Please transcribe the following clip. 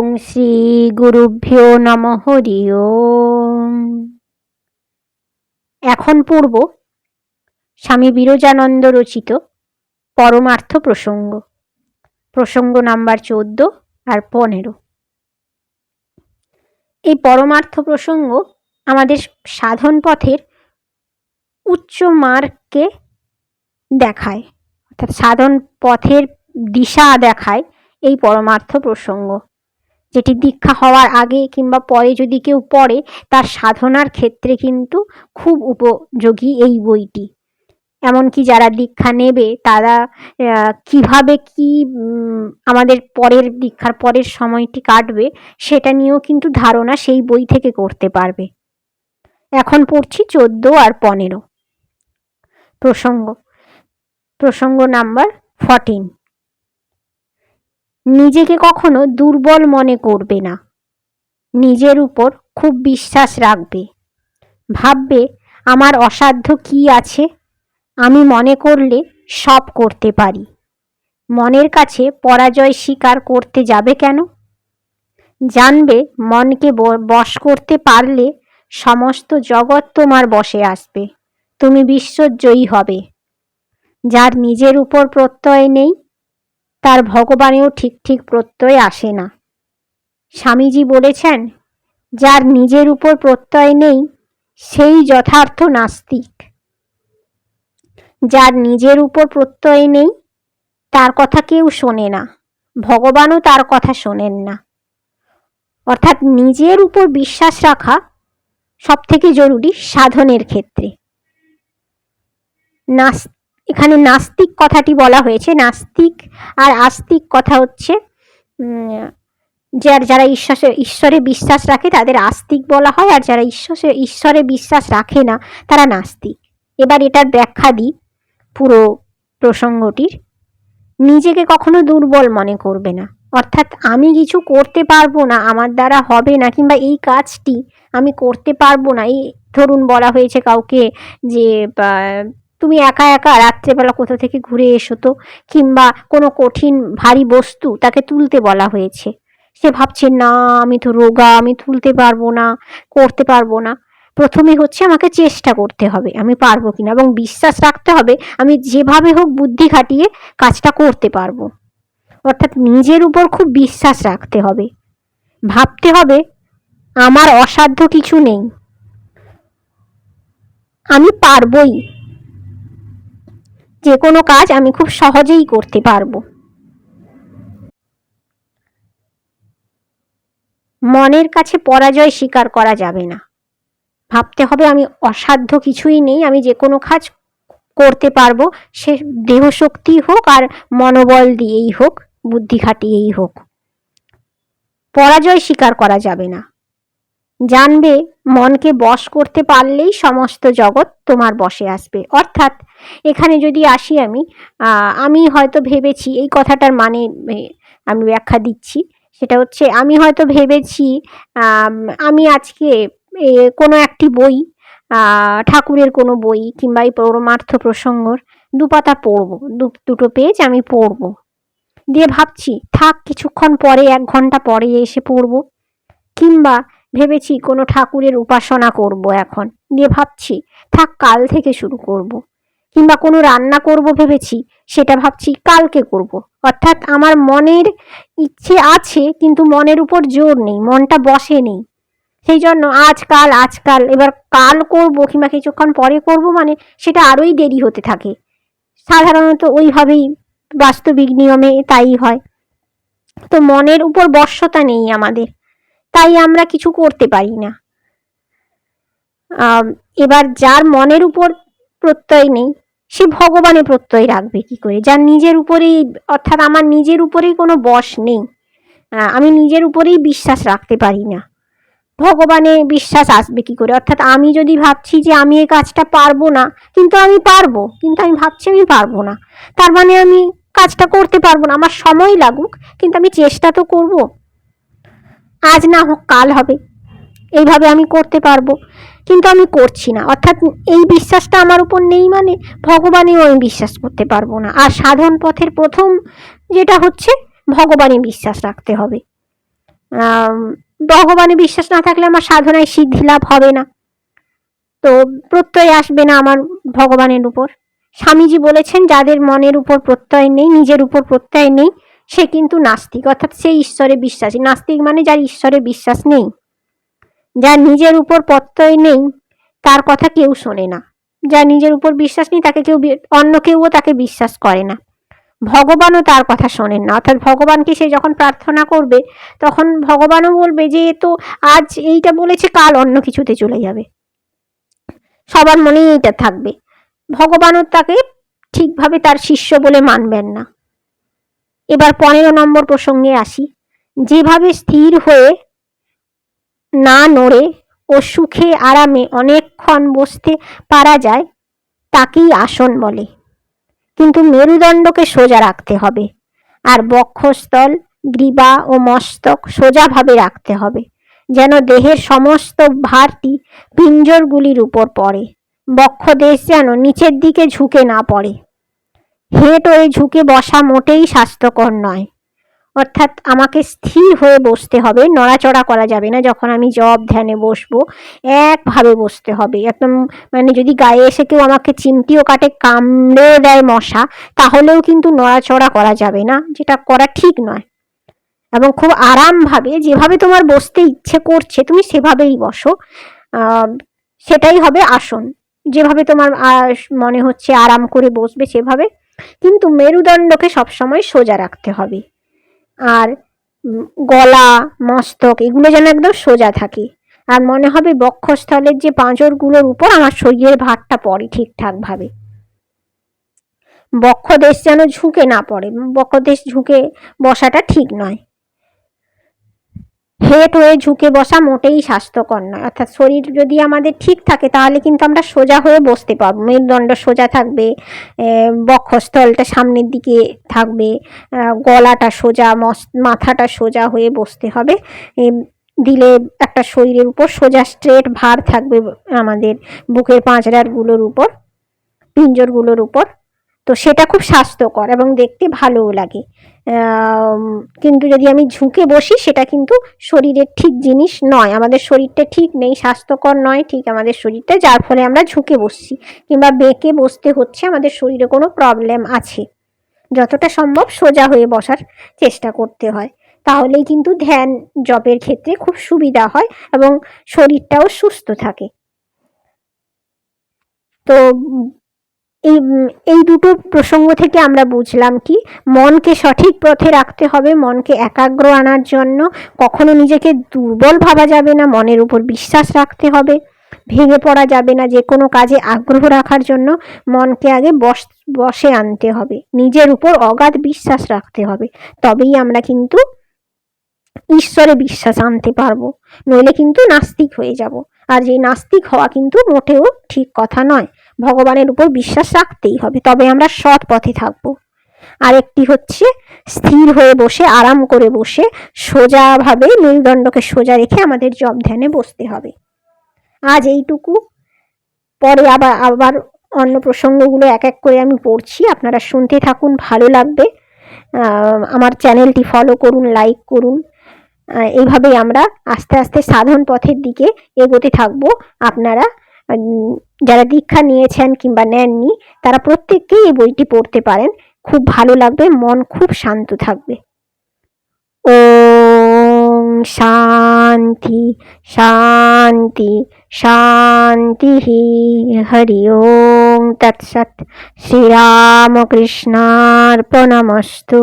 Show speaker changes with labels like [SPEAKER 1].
[SPEAKER 1] ওং শ্রী গুরুভ্যো নম হরি এখন পূর্ব স্বামী বিরজানন্দ রচিত পরমার্থ প্রসঙ্গ। প্রসঙ্গ নাম্বার চোদ্দ আর পনেরো। এই পরমার্থ প্রসঙ্গ আমাদের সাধন পথের উচ্চ মার্গকে দেখায়, অর্থাৎ সাধন পথের দিশা দেখায় এই পরমার্থ প্রসঙ্গ। যেটি দীক্ষা হওয়ার আগে কিংবা পরে যদি কেউ পড়ে, তার সাধনার ক্ষেত্রে কিন্তু খুব উপযোগী এই বইটি। এমনকি যারা দীক্ষা নেবে, তারা কীভাবে কি আমাদের পরের, দীক্ষার পরের সময়টি কাটবে, সেটা নিয়েও কিন্তু ধারণা সেই বই থেকে করতে পারবে। এখন পড়ছি চোদ্দ আর পনেরো। প্রসঙ্গ প্রসঙ্গ নাম্বার ফর্টিন নিজেকে কখনো দুর্বল মনে করবে না। নিজের উপর খুব বিশ্বাস রাখবে। ভাববে, আমার অসাধ্য কি আছে? আমি মনে করলে সব করতে পারি। মনের কাছে পরাজয় স্বীকার করতে যাবে কেন? জানবে, মনকে বশ করতে পারলে সমস্ত জগৎ তোমার বসে আসবে। তুমি বিশ্বজয়ী হবে। যার নিজের উপর প্রত্যয় নেই তার ভগবানেও ঠিক ঠিক প্রত্যয় আসে না। স্বামীজি বলেছেন, যার নিজের উপর প্রত্যয় নেই, সেই যথার্থ নাস্তিক। যার নিজের উপর প্রত্যয় নেই, তার কথা কেউ শোনে না, ভগবানও তার কথা শোনেন না। অর্থাৎ নিজের উপর বিশ্বাস রাখা সব থেকে জরুরি সাধনের ক্ষেত্রে। নাস এখানে নাস্তিক কথাটি বলা হয়েছে, নাস্তিক আর আস্তিক কথা হচ্ছে যার যারা ঈশ্বরে ঈশ্বরে বিশ্বাস রাখে তাদের আস্তিক বলা হয়, আর যারা ঈশ্বরে ঈশ্বরে বিশ্বাস রাখে না তারা নাস্তিক। এবার এটার ব্যাখ্যা দিই পুরো প্রসঙ্গটির। নিজেকে কখনো দুর্বল মনে করবে না। অর্থাৎ আমি কিছু করতে পারব না, আমার দ্বারা হবে না, কিংবা এই কাজটি আমি করতে পারব না, এই ধরুন বলা হয়েছে কাউকে যে তুমি একা একা রাত্রেবেলা কোথা থেকে ঘুরে এসো তো? কিংবা কোনো কঠিন, ভারী বস্তু তাকে তুলতে বলা হয়েছে। সে ভাবছে, না, আমি তো রোগা, আমি তুলতে পারব না, করতে পারব না। প্রথমে হচ্ছে আমাকে চেষ্টা করতে হবে, আমি পারব কিনা এবং বিশ্বাস রাখতে হবে আমি যেভাবে হোক বুদ্ধি খাটিয়ে কাজটা করতে পারব। অর্থাৎ নিজের উপর খুব বিশ্বাস রাখতে হবে। ভাবতে হবে, আমার অসাধ্য কিছু নেই। আমি পারবই। যে কোনো কাজ আমি খুব সহজেই করতে পারব। মনের কাছে পরাজয় স্বীকার করা যাবে না। ভাবতে হবে আমি অসাধ্য কিছুই নেই, আমি যে কোনো কাজ করতে পারব, সে দেহশক্তি হোক আর মনোবল দিয়েই হোক, বুদ্ধি খাটিয়েই হোক। পরাজয় স্বীকার করা যাবে না। জানবে, মনকে বশ করতে পারলেই সমস্ত জগৎ তোমার বসে আসবে। অর্থাৎ, এখানে যদি আসি আমি আমি হয়তো ভেবেছি, এই কথাটার মানে আমি ব্যাখ্যা দিচ্ছি। সেটা হচ্ছে, আমি হয়তো ভেবেছি, আমি আজকে কোনো একটি বই ঠাকুরের কোনো বই কিংবা এই পরমার্থ প্রসঙ্গর দু পাতা পড়ব দুটো পেজ আমি পড়ব। দিয়ে ভাবছি, থাক কিছুক্ষণ পরে, এক ঘণ্টা পরে এসে পড়ব। কিংবা ভেবেছি কোনো ঠাকুরের উপাসনা করব এখন। দিয়ে ভাবছি, থাক কাল থেকে শুরু করব। কিংবা কোনো রান্না করব ভেবেছি, সেটা ভাবছি কালকে করব। অর্থাৎ আমার মনের ইচ্ছে আছে, কিন্তু মনের উপর জোর নেই, মনটা বসে নেই। সেই জন্য আজকাল আজকাল এবার কাল করব কিংবা কিছুক্ষণ পরে করব মানে সেটা আরোই দেরি হতে থাকে। সাধারণত ওইভাবেই বাস্তবিক নিয়মে তাই হয়। তো মনের উপর বশ্যতা নেই আমাদের। তাই আমরা কিছু করতে পারি না। এবার যার মনের উপর প্রত্যয় নেই, সে ভগবানে প্রত্যয় রাখবে কি করে? যার নিজের উপরেই, অর্থাৎ আমার নিজের উপরেই কোনো বশ নেই আমি নিজের উপরেই বিশ্বাস রাখতে পারি না। ভগবানে বিশ্বাস আসবে কি করে? অর্থাৎ আমি যদি ভাবছি যে আমি এই কাজটা পারব না, কিন্তু আমি পারব, কিন্তু আমি ভাবছি আমি পারব না, তার মানে আমি কাজটা করতে পারব না। আমার সময় লাগুক, কিন্তু আমি চেষ্টা তো করব। আজ না হোক কাল হবে। এইভাবে আমি করতে পারব। কিন্তু আমি করছি না। অর্থাৎ এই বিশ্বাসটা আমার উপর নেই মানে ভগবানেও আমি বিশ্বাস করতে পারব না। আর সাধন পথের প্রথম যেটা হচ্ছে ভগবানে বিশ্বাস রাখতে হবে। ভগবানে বিশ্বাস না থাকলে আমার সাধনায় সিদ্ধি লাভ হবে না। তো প্রত্যয় আসবে না আমার ভগবানের উপর। স্বামীজি বলেছেন, যাদের মনের উপর প্রত্যয় নেই, নিজের উপর প্রত্যয় নেই সে কিন্তু নাস্তিক, অর্থাৎ সে ঈশ্বরে বিশ্বাসী। নাস্তিক মানে যার ঈশ্বরে বিশ্বাস নেই, যার নিজের উপর প্রত্যয় নেই, তার কথা কেউ শোনে না। যার নিজের উপর বিশ্বাস নেই, তাকে কেউ অন্য কেউও তাকে বিশ্বাস করে না। ভগবানও তার কথা শোনেন না, অর্থাৎ ভগবানকে সে যখন প্রার্থনা করবে, তখন ভগবানও বলবে যে তো আজ এইটা বলেছে, কাল অন্য কিছুতে চলে যাবে। সবার মনেই এইটা থাকবে। ভগবানও তাকে ঠিকভাবে তার শিষ্য বলে মানবেন না। এবার পনেরো নম্বর প্রসঙ্গে আসি। যেভাবে স্থির হয়ে না নড়ে ও সুখে আরামে অনেকক্ষণ বসতে পারা যায়, তাকেই আসন বলে। কিন্তু মেরুদণ্ডকে সোজা রাখতে হবে আর বক্ষস্থল, গ্রীবা ও মস্তক সোজাভাবে রাখতে হবে, যেন দেহের সমস্ত ভারটি পিঞ্জরগুলির উপর পড়ে। বক্ষদেশ যেন নিচের দিকে ঝুঁকে না পড়ে। হেঁট হয়ে ঝুঁকে বসা মোটেই স্বাস্থ্যকর নয়। অর্থাৎ আমাকে স্থির হয়ে বসতে হবে, নড়াচড়া করা যাবে না যখন আমি জব ধ্যানে বসবো, একভাবে বসতে হবে। একদম মানে যদি গায়ে এসে কেউ আমাকে চিমটিও কাটে, কামড়েও দেয় মশা, তাহলেও কিন্তু নড়াচড়া করা যাবে না, যেটা করা ঠিক নয়। এবং খুব আরামভাবে যেভাবে তোমার বসতে ইচ্ছে করছে, তুমি সেভাবেই বসো। সেটাই হবে আসন। যেভাবে তোমার মনে হচ্ছে আরাম করে বসবে, সেভাবে কিন্তু মেরুদণ্ডকে সবসময় সোজা রাখতে হবে। আর গলা, মস্তক এগুলো যেন একদম সোজা থাকে। আর মনে হবে বক্ষস্থলের যে পাঁজরগুলোর উপর আমার শরীরের ভারটা পড়ে ঠিকঠাকভাবে। বক্ষদেশ যেন ঝুঁকে না পড়ে। বক্ষদেশ ঝুঁকে বসাটা ঠিক নয়। হেঁট হয়ে ঝুঁকে বসা মোটেই স্বাস্থ্যকর নয়। অর্থাৎ শরীর যদি আমাদের ঠিক থাকে, তাহলে কিন্তু আমরা সোজা হয়ে বসতে পারব। মেরুদণ্ড সোজা থাকবে বক্ষস্থলটা সামনের দিকে থাকবে গলাটা সোজা মাথাটা সোজা হয়ে বসতে হবে। দিলে একটা শরীরের উপর সোজা স্ট্রেট ভার থাকবে আমাদের বুকের পাঁচড়ারগুলোর উপর, পিঞ্জরগুলোর উপর। তো সেটা খুব স্বাস্থ্যকর এবং দেখতে ভালোও লাগে। কিন্তু যদি আমি ঝুঁকে বসি, সেটা কিন্তু শরীরের ঠিক জিনিস নয়। আমাদের শরীরটা ঠিক নেই, স্বাস্থ্যকর নয়, ঠিক আমাদের শরীরটা, যার ফলে আমরা ঝুঁকে বসছি কিংবা বেঁকে বসতে হচ্ছে, আমাদের শরীরে কোনো প্রবলেম আছে। যতটা সম্ভব সোজা হয়ে বসার চেষ্টা করতে হয়। তাহলেই কিন্তু ধ্যান জপের ক্ষেত্রে খুব সুবিধা হয় এবং শরীরটাও সুস্থ থাকে। তো এই এই দুটো প্রসঙ্গ থেকে আমরা বুঝলাম কি, মনকে সঠিক পথে রাখতে হবে, মনকে একাগ্র আনার জন্য। কখনো নিজেকে দুর্বল ভাবা যাবে না, মনের উপর বিশ্বাস রাখতে হবে। ভেঙে পড়া যাবে না যে কোনো কাজে আগ্রহ রাখার জন্য মনকে আগে বস, বসে আনতে হবে। নিজের উপর অগাধ বিশ্বাস রাখতে হবে। তবেই আমরা কিন্তু ঈশ্বরে বিশ্বাস আনতে পারব। নইলে কিন্তু নাস্তিক হয়ে যাব। আর যে নাস্তিক হওয়া কিন্তু মোটেও ঠিক কথা নয়। ভগবানের উপর বিশ্বাস রাখতেই হবে, তবে আমরা সৎ পথে থাকব। আরেকটি হচ্ছে, স্থির হয়ে বসে, আরাম করে বসে, সোজাভাবে মেরুদণ্ডকে সোজা রেখে আমাদের জব ধ্যানে বসতে হবে। আজ এইটুকু। পরে আবার আবার অন্য প্রসঙ্গগুলো এক এক করে আমি পড়ছি, আপনারা শুনতে থাকুন, ভালো লাগবে। আমার চ্যানেলটি ফলো করুন লাইক করুন। এইভাবেই আমরা আস্তে আস্তে সাধন পথের দিকে এগোতে থাকব। আপনারা যারা দীক্ষা নিয়েছেন কিংবা নেননি, তারা প্রত্যেককেই এই বইটি পড়তে পারেন। খুব ভালো লাগবে, মন খুব শান্ত থাকবে। ওম শান্তি শান্তি শান্তি হরি ওম তৎসৎ। শ্রীরামকৃষ্ণার্পণমস্তু।